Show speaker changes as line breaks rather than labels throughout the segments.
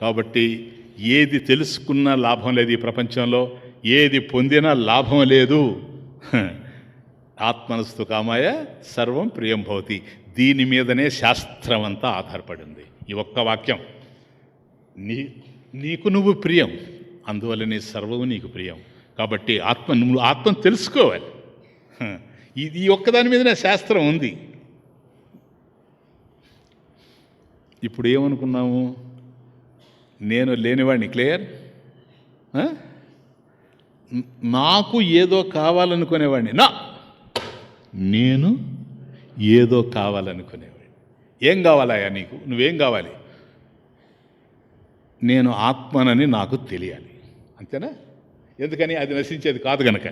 కాబట్టి ఏది తెలుసుకున్నా లాభం లేదు ఈ ప్రపంచంలో ఏది పొందినా లాభం లేదు. ఆత్మనస్తు కామాయ సర్వం ప్రియం భవతి. దీని మీదనే శాస్త్రం అంతా ఆధారపడింది. ఈ ఒక్క వాక్యం. నీ నీకు నువ్వు ప్రియం అందువల్ల నీ సర్వము నీకు ప్రియం. కాబట్టి ఆత్మ నువ్వు ఆత్మను తెలుసుకోవాలి. ఇది ఈ ఒక్కదాని మీదనే శాస్త్రం ఉంది. ఇప్పుడు ఏమనుకున్నాము? నేను లేనివాడిని క్లియర్? నాకు ఏదో కావాలనుకునేవాడిని. నా! నేను ఏదో కావాలనుకునేవాడిని. ఏం కావాలయ్యా నీకు? నువ్వేం కావాలి? నేను ఆత్మనని నాకు తెలియాలి. అంతేనా? ఎందుకని? అది నశించేది కాదు గనక.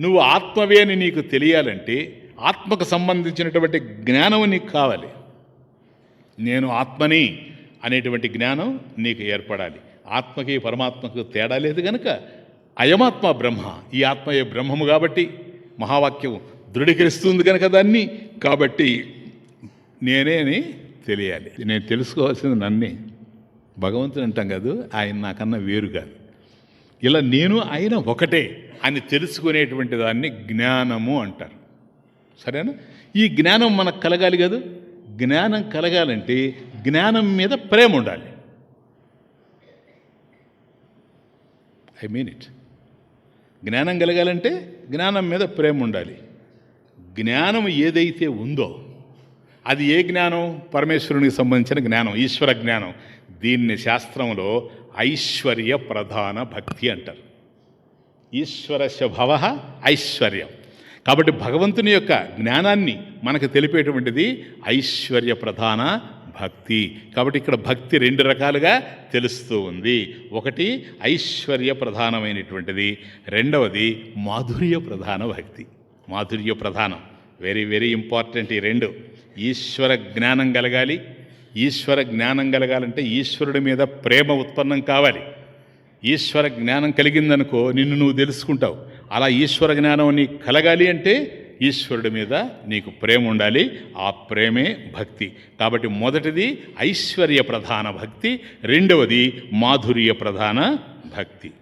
నువ్వు ఆత్మవే అని నీకు తెలియాలంటే ఆత్మకు సంబంధించినటువంటి జ్ఞానం నీకు కావాలి. నేను ఆత్మని అనేటువంటి జ్ఞానం నీకు ఏర్పడాలి. ఆత్మకి పరమాత్మకు తేడా లేదు గనుక అయమాత్మ బ్రహ్మ. ఈ ఆత్మయే బ్రహ్మము కాబట్టి మహావాక్యం దృఢీకరిస్తుంది కనుక దాన్ని. కాబట్టి నేనేని తెలియాలి. నేను తెలుసుకోవాల్సింది నన్నే. భగవంతుడు అంటాం కాదు ఆయన నాకన్నా వేరు కాదు. ఇలా నేను ఆయన ఒకటే అని తెలుసుకునేటువంటి దాన్ని జ్ఞానము అంటారు. సరేనా? ఈ జ్ఞానం మనకు కలగాలి కదా. జ్ఞానం కలగాలంటే జ్ఞానం మీద ప్రేమ ఉండాలి. ఐ మీన్ ఇట్ జ్ఞానం కలగాలంటే జ్ఞానం మీద ప్రేమ ఉండాలి. జ్ఞానం ఏదైతే ఉందో అది ఏ జ్ఞానం? పరమేశ్వరునికి సంబంధించిన జ్ఞానం ఈశ్వర జ్ఞానం. దీన్ని శాస్త్రంలో ఐశ్వర్య ప్రధాన భక్తి అంటారు. ఈశ్వరస్య భవ ఐశ్వర్యం. కాబట్టి భగవంతుని యొక్క జ్ఞానాన్ని మనకు తెలిపేటువంటిది ఐశ్వర్య ప్రధాన భక్తి. కాబట్టి ఇక్కడ భక్తి రెండు రకాలుగా తెలుస్తూ ఉంది. ఒకటి ఐశ్వర్య ప్రధానమైనటువంటిది. రెండవది మాధుర్య ప్రధాన భక్తి. మాధుర్య ప్రధానం. వెరీ వెరీ ఇంపార్టెంట్ ఈ రెండు. ఈశ్వర జ్ఞానం కలగాలి. ఈశ్వర జ్ఞానం కలగాలంటే ఈశ్వరుడి మీద ప్రేమ ఉత్పన్నం కావాలి. ఈశ్వర జ్ఞానం కలిగిందనుకో నిన్ను నువ్వు తెలుసుకుంటావు. అలా ఈశ్వర జ్ఞానం నీకు కలగాలి అంటే ఈశ్వరుడి మీద నీకు ప్రేమ ఉండాలి. ఆ ప్రేమే భక్తి. కాబట్టి మొదటిది ఐశ్వర్య ప్రధాన భక్తి రెండవది మాధుర్య ప్రధాన భక్తి.